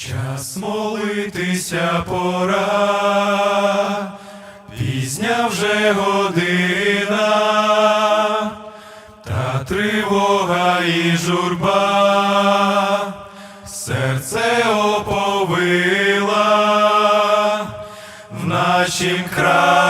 Час молитися пора, пізня вже година, та тривога і журба, серце оповила, в нашім краї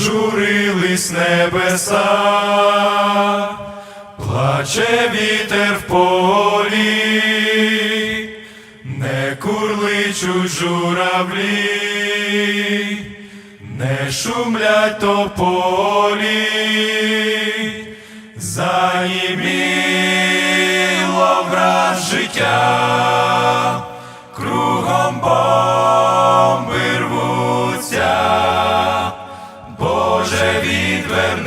Зажурились небеса, плаче вітер в полі, не курличуть журавлі, не шумлять тополі, заїміло враз життя,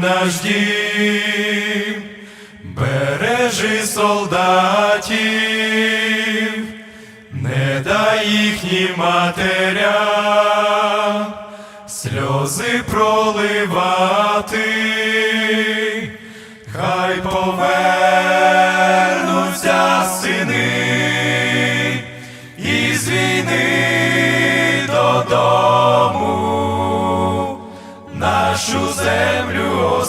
Наш бережи солдатів, не дай їхнім матерям сльози проливати, хай повернуться сини із війни додому, нашу землю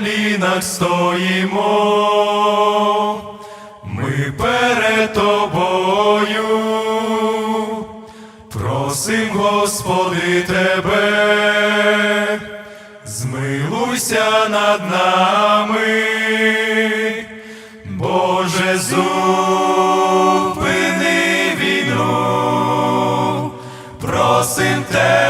Колінах стоїмо, ми перед тобою, просим, Господи, тебе, змилуйся над нами, Боже, зупини просим тебе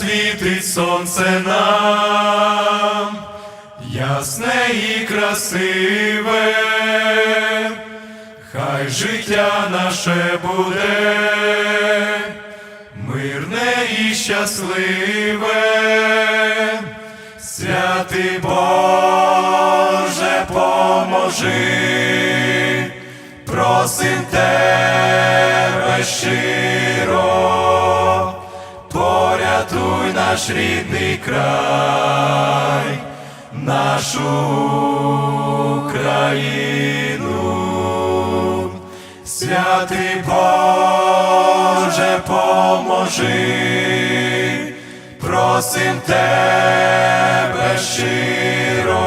Хай засвітить сонце нам, ясне і красиве, хай життя наше буде, мирне і щасливе, святий Боже, поможи, просим тебе щиро, порятуй наш рідний край, нашу Україну, святий Боже, поможи, просим тебе щиро,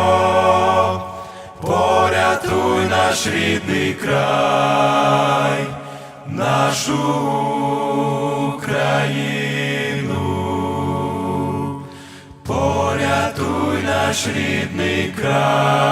порятуй наш рідний край, наш рідний край,